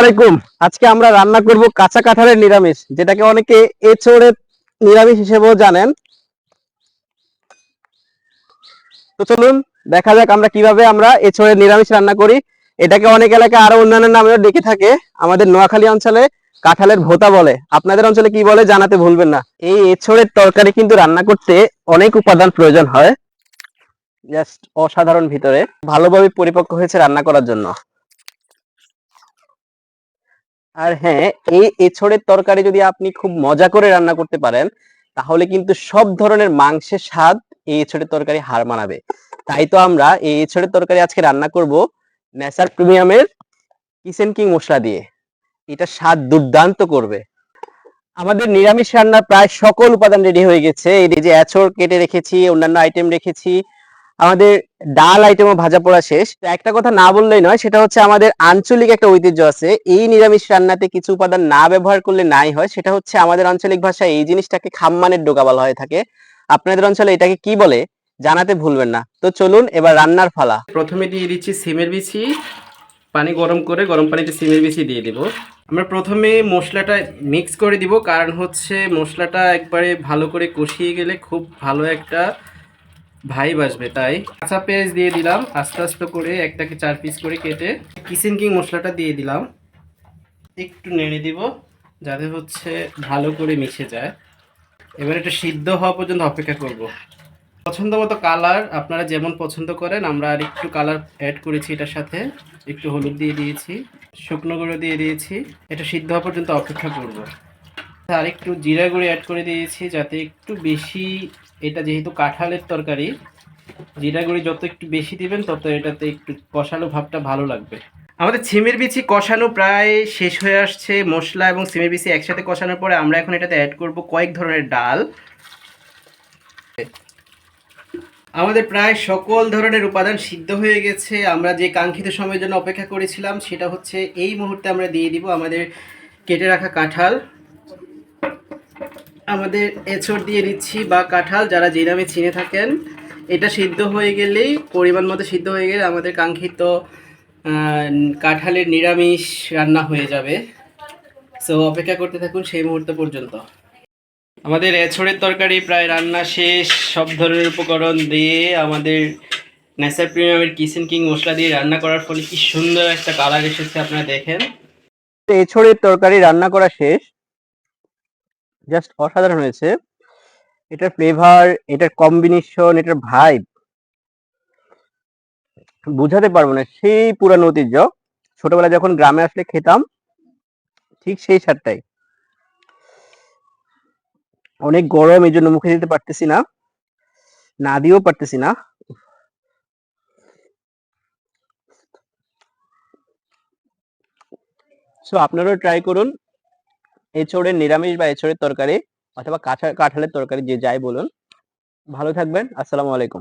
আলাইকুম। আজকে আমরা রান্না করব কাঁচা কাঁঠালের নিরামিষ, যেটাকে অনেকে এচোড়ের নিরামিষ হিসেবেও জানেন। তো চলুন, দেখা যাক আমরা কীভাবে আমরা এচোড়ের নিরামিষ রান্না করি। এটাকে অনেক এলাকায় আরও অন্যান্য নামেও ডেকে থাকে। আমাদের নোয়াখালী অঞ্চলে কাঁঠালের ভোতা বলে। আপনাদের অঞ্চলে কি বলে জানাতে ভুলবেন না। এই এচোড়ের তরকারি কিন্তু রান্না করতে অনেক উপাদান প্রয়োজন হয়। জাস্ট অসাধারণ ভিতরে। ভালোভাবে পরিপক্ক হয়েছে রান্না করার জন্য। আর হ্যাঁ এই এছড়ের তরকারি যদি আপনি খুব মজা করে রান্না করতে পারেন, তাহলে কিন্তু সব ধরনের মাংসের স্বাদ এই এছড়ের তরকারি হার মানাবে। তাই তো আমরা এই এছড়ের তরকারি আজকে রান্না করব নেসার প্রিমিয়ামের কিচেন কিং মশলা দিয়ে। এটা স্বাদ দুর্দান্ত করবে। আমাদের নিরামিষ রান্নার প্রায় সকল উপাদান রেডি হয়ে গেছে। এই যে এছড় কেটে রেখেছি, অন্যান্য আইটেম রেখেছি আমাদের ডাল আইটেমও ভাজা পোড়া শেষ। একটা কথা না বললেই নয়, সেটা হচ্ছে আমাদের আঞ্চলিক একটা ঐতিহ্য আছে। এই নিরামিষ রান্নাতে কিছু উপাদান না ব্যবহার করলে নাই হয়, সেটা হচ্ছে আমাদের আঞ্চলিক ভাষায় এই জিনিসটাকে খাম্মানের ডোকা বলা হয়ে থাকে। আপনাদের অঞ্চলে এটাকে কি বলে জানাতে ভুলবেন না। তো চলুন এবার রান্নার ফালা। প্রথমে দিয়ে দিচ্ছি সিমের বিচি। পানি গরম করে গরম পানিতে সিমের বিচি দিয়ে দিব। আমরা প্রথমে মশলাটা মিক্স করে দিব, কারণ হচ্ছে মশলাটা একবারে ভালো করে কষিয়ে গেলে খুব ভালো একটা ভাইব আসবে তাই? কাঁচা পেঁয়াজ দিয়ে দিলাম, আস্তে আস্তে করে একটাকে চার পিস করে কেটে কিচেন কিং মশলাটা দিয়ে দিলাম। একটু নেড়ে দিব, যাতে হচ্ছে ভালো করে মিশে যায়। এবার এটা সিদ্ধ হওয়া পর্যন্ত অপেক্ষা করব। পছন্দ মতো কালার আপনারা যেমন পছন্দ করেন, আমরা আর একটু কালার অ্যাড করেছি এটার সাথে। একটু হলুদ দিয়ে দিয়েছি, শুকনো গুঁড়ো দিয়ে দিয়েছি। এটা সিদ্ধ হওয়া পর্যন্ত অপেক্ষা করব। আর একটু জিরা গুঁড়ো অ্যাড করে দিয়েছি, যাতে একটু বেশি এটা যেহেতু কাঁঠালের তরকারি, জিরা গুঁড়ি যত একটু বেশি দিবেন, তত এটাতে একটু কষানো ভাবটা ভালো লাগবে। আমাদের সিমের বিচি কষানো প্রায় শেষ হয়ে আসছে। মশলা এবং সিমের বিচি একসাথে কষানোর পরে আমরা এখন এটাতে অ্যাড করব কয়েক ধরনের ডাল। আমাদের প্রায় সকল ধরনের উপাদান সিদ্ধ হয়ে গেছে। আমরা যে কাঙ্ক্ষিত সময়ের জন্য অপেক্ষা করেছিলাম, সেটা হচ্ছে এই মুহূর্তে আমরা দিয়ে দিব আমাদের কেটে রাখা কাঁঠাল। আমাদের এঁচড় দিয়ে দিচ্ছি বা কাঁঠাল, যারা যে নামে চিনে থাকেন, এটা সিদ্ধ হয়ে গেলেই, পরিমাণ মতো সিদ্ধ হয়ে গেলে আমাদের কাঙ্ক্ষিত কাঁঠালের নিরামিষ রান্না হয়ে যাবে। সো অপেক্ষা করতে থাকুন সেই মুহূর্ত পর্যন্ত। আমাদের এছড়ের তরকারি প্রায় রান্না শেষ। সব ধরনের উপকরণ দিয়ে আমাদের নেসার প্রিমিয়ামের কিচেন কিং মশলা দিয়ে রান্না করার ফলে কি সুন্দর একটা কালার এসেছে আপনারা দেখেন। এছড়ের তরকারি রান্না করা শেষ। জাস্ট অসাধারণ হয়েছে। এটার ফ্লেভার এটার কম্বিনেশন এটার ভাইব বুঝাতে পারব না। সেই পুরানো ঐতিহ্য। ছোটবেলায় যখন গ্রামে আসলে খেতাম, ঠিক সেই স্বাদটাই। অনেক গরম এই জন্য মুখে দিতে পারতেছি না। না দিয়েও পারতেছি না। সো আপনারাও ট্রাই করুন। এঁচড়ের নিরামিষ বা এঁচড়ের তরকারি অথবা কাঁঠালের তরকারি যে যাই বলুন। ভালো থাকবেন, আসসালামু আলাইকুম।